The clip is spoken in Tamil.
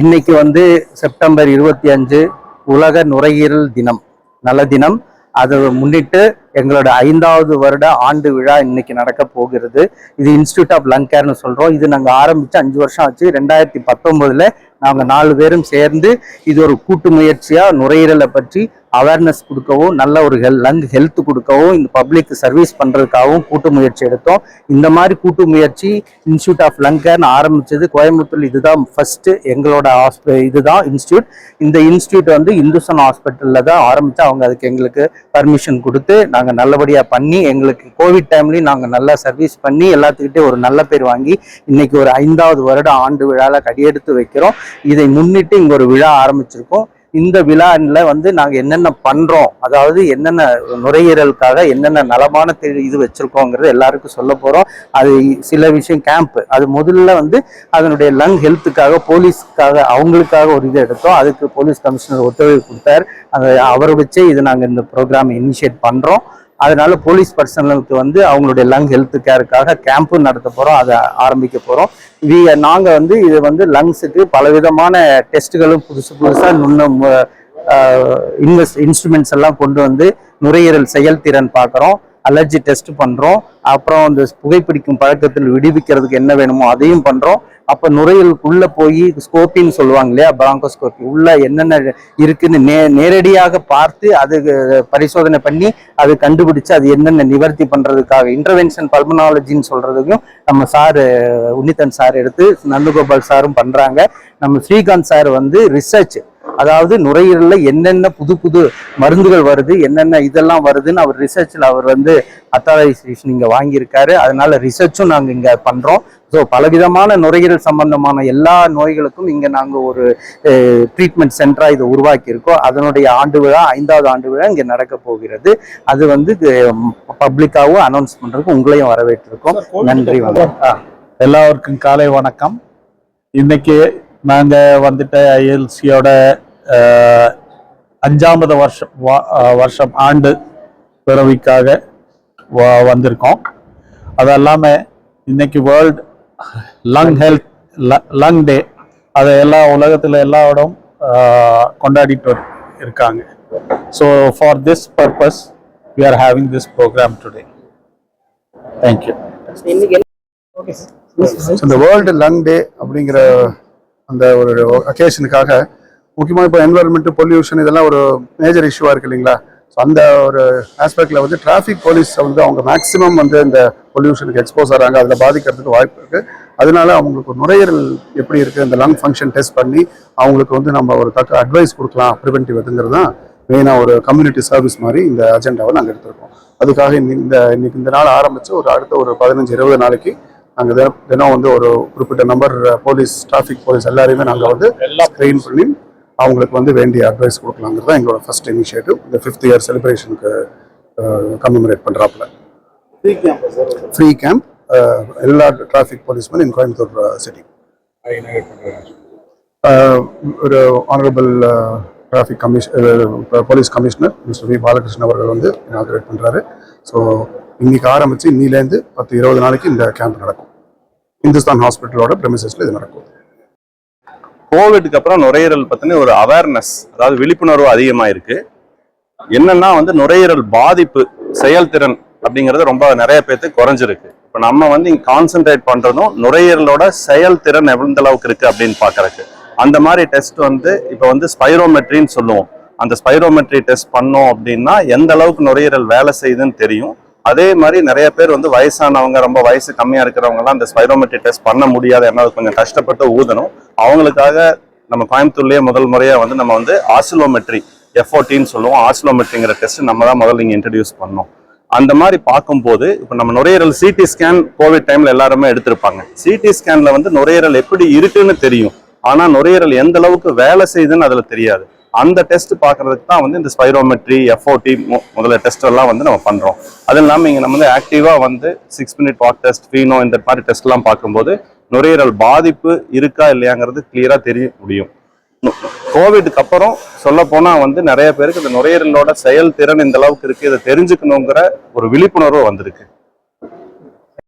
இன்னைக்கு வந்து செப்டம்பர் இருபத்தி அஞ்சு உலக நுரையீரல் தினம். நல்ல தினம். அதை முன்னிட்டு எங்களோட ஐந்தாவது வருட ஆண்டு விழா இன்னைக்கு நடக்க போகிறது. இது இன்ஸ்டியூட் ஆஃப் லங் கேர்னு சொல்றோம். இது நாங்கள் ஆரம்பிச்சு அஞ்சு வருஷம் ஆச்சு. ரெண்டாயிரத்தி பத்தொன்பதுல நாங்கள் நாலு பேரும் சேர்ந்து இது ஒரு கூட்டு முயற்சியா நுரையீரலை பற்றி அவேர்னஸ் கொடுக்கவும் நல்ல ஒரு ஹெல் லங் ஹெல்த் கொடுக்கவும் இந்த பப்ளிக் சர்வீஸ் பண்ணுறதுக்காகவும் கூட்டு முயற்சி எடுத்தோம். இந்த மாதிரி கூட்டு முயற்சி இன்ஸ்டியூட் ஆஃப் லங் கேர்னு கோயம்புத்தூர் இதுதான் ஃபஸ்ட்டு எங்களோட ஹாஸ்பி இதுதான் இன்ஸ்டியூட் இந்த இன்ஸ்டியூட் வந்து இந்துசன் ஹாஸ்பிட்டலில் தான் ஆரம்பித்து அவங்க அதுக்கு எங்களுக்கு பர்மிஷன் கொடுத்து நாங்கள் நல்லபடியாக பண்ணி எங்களுக்கு கோவிட் டைம்லேயும் நாங்கள் நல்லா சர்வீஸ் பண்ணி எல்லாத்துக்கிட்டே ஒரு நல்ல பேர் வாங்கி இன்னைக்கு ஒரு ஐந்தாவது வருட ஆண்டு விழாவில் கடியெடுத்து வைக்கிறோம். இதை முன்னிட்டு இங்கே ஒரு விழா ஆரம்பிச்சிருக்கோம். இந்த விழாவில் வந்து நாங்கள் என்னென்ன பண்ணுறோம் அதாவது என்னென்ன நுரையீரலுக்காக என்னென்ன நலமான இது வச்சுருக்கோங்கிறது எல்லாருக்கும் சொல்ல போகிறோம் அது சில விஷயம் கேம்ப்பு அது முதல்ல வந்து அதனுடைய லங் ஹெல்த்துக்காக போலீஸ்க்காக அவங்களுக்காக ஒரு இது எடுத்தோம். அதுக்கு போலீஸ் கமிஷனர் ஒத்துழைப்பு கொடுத்தார். அதை அவரை வச்சே இது நாங்கள் இந்த ப்ரோக்ராம் இனிஷியேட் பண்ணுறோம் அதனால போலீஸ் பர்சனலுக்கு வந்து அவங்களுடைய லங் ஹெல்த் கேருக்காக கேம்ப்பு நடத்த போகிறோம் அதை ஆரம்பிக்க போகிறோம் வி நாங்கள் வந்து இது வந்து லங்ஸுக்கு பலவிதமான டெஸ்ட்டுகளும் புதுசு புதுசாக நுண்ணும் இன்வெஸ்ட் இன்ஸ்ட்ருமெண்ட்ஸ் எல்லாம் கொண்டு வந்து நுரையீரல் செயல்திறன் பார்க்குறோம் அலர்ஜி டெஸ்ட் பண்ணுறோம் அப்புறம் இந்த புகைப்பிடிக்கும் பழக்கத்தில் விடுவிக்கிறதுக்கு என்ன வேணுமோ அதையும் பண்ணுறோம் அப்போ நுரையீரலுக்குள்ளே போய் ஸ்கோப்பின்னு சொல்லுவாங்க இல்லையா பிராங்கோஸ்கோப்பி உள்ள என்னென்ன இருக்குன்னு நே நேரடியாக பார்த்து அது பரிசோதனை பண்ணி அது கண்டுபிடிச்சு அது என்னென்ன நிவர்த்தி பண்ணுறதுக்காக இன்டர்வென்ஷன் பல்மனாலஜின்னு சொல்கிறதுக்கும் நம்ம சார் உன்னித்தன் சார் எடுத்து நந்தகோபால் சாரும் பண்ணுறாங்க நம்ம ஸ்ரீகாந்த் சார் வந்து ரிசர்ச் அதாவது நுரையீரல்ல என்னென்ன புது புது மருந்துகள் வருது என்னென்ன இதெல்லாம் வருதுன்னு அவர் ரிசர்ச்சில் அவர் வந்து அத்தாரைசேஷன் இங்கே வாங்கியிருக்காரு. அதனால ரிசர்ச்சும் நாங்கள் இங்கே பண்ணுறோம் ஸோ பலவிதமான நுரையீரல் சம்பந்தமான எல்லா நோய்களுக்கும் இங்கே நாங்கள் ஒரு ட்ரீட்மெண்ட் சென்டராக இதை உருவாக்கியிருக்கோம். அதனுடைய ஆண்டு விழா ஐந்தாவது ஆண்டு விழா இங்கே நடக்க போகிறது. அது வந்து பப்ளிக்காகவும் அனௌன்ஸ் பண்ணுறதுக்கு உங்களையும் வரவேற்றிருக்கோம். நன்றி வணக்கம். எல்லாருக்கும் காலை வணக்கம். இன்னைக்கு நாங்க வந்துட்டு ஐஎல்சியோட அஞ்சாவது வருஷம் வருஷம் ஆண்டு பிறவிக்காக வ- வந்திருக்கோம். அது இல்லாம இன்னைக்கு world lung health lung day அதை எல்லா உலகத்துல எல்லா இடம் கொண்டாடிட்டு இருக்காங்க. So for this purpose we are having this program today thank you இந்த வேர்ல்டு லங் டே அப்படிங்கிற அந்த ஒரு அக்கேஷனுக்காக முக்கியமாக இப்போ என்வரன்மெண்ட் பொல்யூஷன் இதெல்லாம் ஒரு மேஜர் இஷ்யூவாக இருக்கு இல்லைங்களா? ஸோ அந்த ஒரு ஆஸ்பெக்டில் வந்து டிராஃபிக் போலீஸ் வந்து அவங்க மேக்ஸிமம் வந்து இந்த பொல்யூஷனுக்கு எக்ஸ்போஸ் ஆகிறாங்க அதில் பாதிக்கிறதுக்கு வாய்ப்பு இருக்குது அதனால அவங்களுக்கு நுரையீரல் எப்படி இருக்குது இந்த லங் ஃபங்க்ஷன் டெஸ்ட் பண்ணி அவங்களுக்கு வந்து நம்ம ஒரு தக்க அட்வைஸ் கொடுக்கலாம் ப்ரிவென்டிவ் இதுங்கிறது தான் மெயினாக ஒரு கம்யூனிட்டி சர்வீஸ் மாதிரி இந்த அஜெண்டாவை நாங்கள் எடுத்திருக்கோம். அதுக்காக இந்த இன்னைக்கு இந்த நாள் ஆரம்பித்து ஒரு அடுத்த ஒரு பதினஞ்சு இருபது நாளைக்கு நாங்கள் தினம் தினம் வந்து ஒரு குறிப்பிட்ட நம்பர் போலீஸ் டிராஃபிக் போலீஸ் எல்லாரையுமே நாங்கள் வந்து ஸ்க்ரீன் பண்ணி அவங்களுக்கு வந்து வேண்டிய அட்வைஸ் கொடுக்கலாங்கிறது தான் எங்களோட ஃபர்ஸ்ட் இனிஷியேட்டிவ் இந்த ஃபிஃப்த் இயர் செலிப்ரேஷனுக்கு கம்மெமரேட் பண்ணுறாப்புல ஃப்ரீ கேம்ப் எல்லா traffic policeman in Coimbatore city ஒரு honourable traffic commission police commissioner mister V Balakrishnan அவர்கள் வந்து இனாகிரேட் பண்ணுறாரு ஸோ இன்னைக்கு ஆரம்பித்து இன்னிலேருந்து பத்து இருபது நாளைக்கு இந்த கேம்ப் நடக்கும். இந்துஸ்தான் ஹாஸ்பிட்டலோட ப்ரெமிசஸில் இது நடக்கும். கோவிட்க்கு அப்புறம் நுரையீரல் பத்தின ஒரு அவேர்னஸ் அதாவது விழிப்புணர்வு அதிகமா இருக்கு என்னன்னா வந்து நுரையீரல் பாதிப்பு செயல்திறன் அப்படிங்கிறது ரொம்ப நிறைய பேர்த்து குறைஞ்சிருக்கு. இப்போ நம்ம வந்து இங்க கான்சென்ட்ரேட் பண்றதும் நுரையீரலோட செயல்திறன் எவ்வளந்த அளவுக்கு இருக்கு அப்படின்னு பாக்குறதுக்கு. அந்த மாதிரி டெஸ்ட் வந்து இப்போ வந்து ஸ்பைரோமெட்ரின்னு சொல்லுவோம். அந்த ஸ்பைரோமெட்ரி டெஸ்ட் பண்ணோம் அப்படின்னா எந்த அளவுக்கு நுரையீரல் வேலை செய்யுதுன்னு தெரியும். அதே மாதிரி நிறைய பேர் வந்து வயசானவங்க ரொம்ப வயசு கம்மியாக இருக்கிறவங்கலாம் அந்த ஸ்பைரோமெட்ரி டெஸ்ட் பண்ண முடியாது ஏன்னா அது கொஞ்சம் கஷ்டப்பட்டு ஊதணும். அவங்களுக்காக நம்ம கோயம்புத்தூர்லேயே முதல் முறையாக வந்து நம்ம வந்து ஆசிலோமெட்ரி எஃப்ஓடின்னு சொல்லுவோம். ஆசிலோமெட்ரிங்கிற டெஸ்ட் நம்ம தான் முதல்ல நீங்கள் இன்ட்ரடியூஸ் பண்ணோம். அந்த மாதிரி பார்க்கும்போது இப்போ நம்ம நுரையீரல் சிடி ஸ்கேன் கோவிட் டைமில் எல்லாருமே எடுத்திருப்பாங்க. சிடி ஸ்கேனில் வந்து நுரையீரல் எப்படி இருக்குன்னு தெரியும். ஆனால் நுரையீரல் எந்த அளவுக்கு வேலை செய்யுதுன்னு அதில் தெரியாது. அந்த டெஸ்ட் பார்க்கறதுக்கு தான் வந்து இந்த ஸ்பைரோமெட்ரி எஃப்ஓடி முதல்ல டெஸ்ட் எல்லாம் வந்து நம்ம பண்றோம். அது இல்லாமல் இங்கே நம்ம வந்து ஆக்டிவா வந்து சிக்ஸ் மினிட் வாக் டெஸ்ட் ஃபீனோ இந்த மாதிரி டெஸ்ட் எல்லாம் பார்க்கும்போது நுரையீரல் பாதிப்பு இருக்கா இல்லையாங்கிறது கிளியரா தெரிய முடியும். கோவிட்க்கு அப்புறம் சொல்ல போனா வந்து நிறைய பேருக்கு இந்த நுரையீரலோட செயல்திறன் இந்த அளவுக்கு இருக்கு இதை தெரிஞ்சுக்கணுங்கிற ஒரு விழிப்புணர்வு வந்திருக்கு.